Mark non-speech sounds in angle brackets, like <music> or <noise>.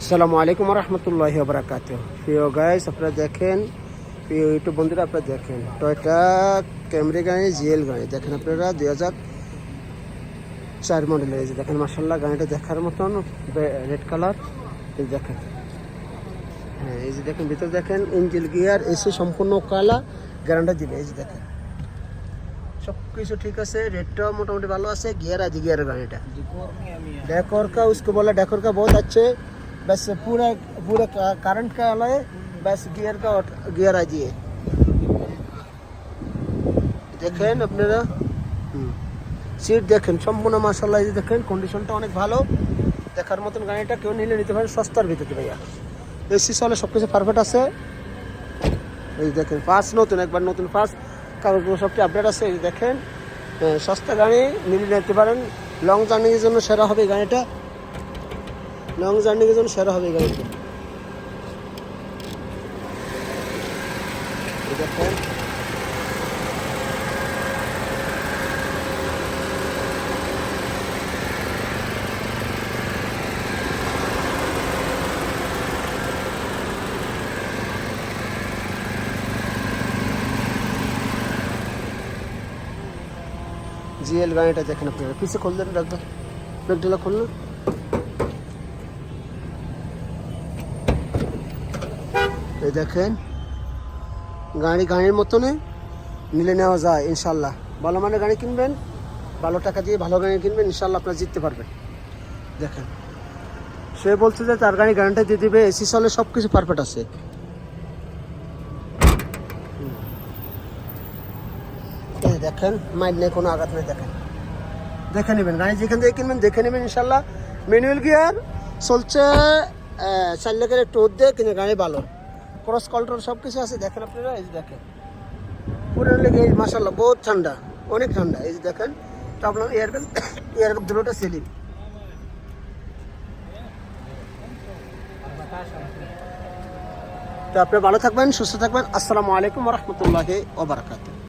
আসসালামু আলাইকুম রহমতুল্লাহ বরাকাত প্রিয় গাইস আপনারা দেখেন প্রিয় ইউটিউব বন্ধুরা আপনারা দেখেন টয়টা ক্যামরি গাড়ি জিএল গাড়ি। দেখেন আপনারা দুই হাজার চার মডেল হয়েছে দেখেন মার্শাল্লাহ গাড়িটা দেখার মতন রেড কালার দেখেন। হ্যাঁ এই যে দেখেন ভিতরে দেখেন ইঞ্জিল গিয়ার এসে সম্পূর্ণ কালা গ্যারান্টা দিবে। এই যে দেখেন। সব কিছু ঠিক আছে রেটটাও মোটামুটি ভালো আছে গিয়ার আছে গিয়ার গাড়িটা। ডেকর কা বলে বলা ডেকর কা বহুত আছে। बस पूरा पूरा करंट का वाला है बस गियर का गियर आ जाइए দেখেন আপনারা সিট দেখেন সম্পূর্ণ মাসাল্লাহ এই যে দেখেন কন্ডিশনটা অনেক ভালো দেখার মতন গাড়িটা কেউ নিলে নিতে পারেন সস্তার ভিতরে ভাইয়া এসি চলে সব কিছু পারফেক্ট আছে এই যে দেখেন ফার্স্ট নতুন একবার নতুন ফার্স্ট কাগজগুলো সবটি আপডেট আছে এই যে দেখেন হ্যাঁ, সস্তা গাড়ি নিলে নিতে পারেন লং জার্নিংয়ের জন্য সেরা হবে এই গাড়িটা লং জার্নিংয়ের জন্য সেরা হবে গাড়িটা। জিএল গাড়িটা দেখেন আপনারা। পিছে খুল দেন রাখবেন ব্রেকডালা খুলুন এই দেখেন, গাড়ি গাড়ির মতনই নিলে নেওয়া যায়, ইনশাল্লাহ। ভালো মানে গাড়ি কিনবেন, ভালো টাকা দিয়ে ভালো গাড়ি কিনবেন, ইনশাল্লাহ আপনারা জিততে পারবেন। দেখেন, সে বলছে যে তার গাড়ি গ্যারান্টি দিয়ে দিবে, এসি চলে সব কিছু পারফেক্ট আছে দেখেন মাইন্ড নেই কোনো আঘাত নেই, দেখেন। দেখে নেবেন, গাড়ি যেখান থেকে কিনবেন, দেখে নেবেন, ইনশাল্লাহ। ম্যানুয়াল গিয়ার চলছে চার লাখের একটু দিয়ে কিন্তু গাড়ি ভালো। ক্রস কন্ট্রোল সব কিছু আছে, দেখেন আপনারা, এই যে দেখেন। পুরো লেগে এই মাসাল্লাহ বহুত ঠান্ডা, অনেক ঠান্ডা, এই যে দেখেন, তো আপনার এয়ারব্যাগ <coughs> এয়ারব্যাগ দুটোটা সেলিং তো আপনি ভালো থাকবেন, সুস্থ থাকবেন, আসসালামু আলাইকুম রহমতুল্লাহ ওবরাকাতু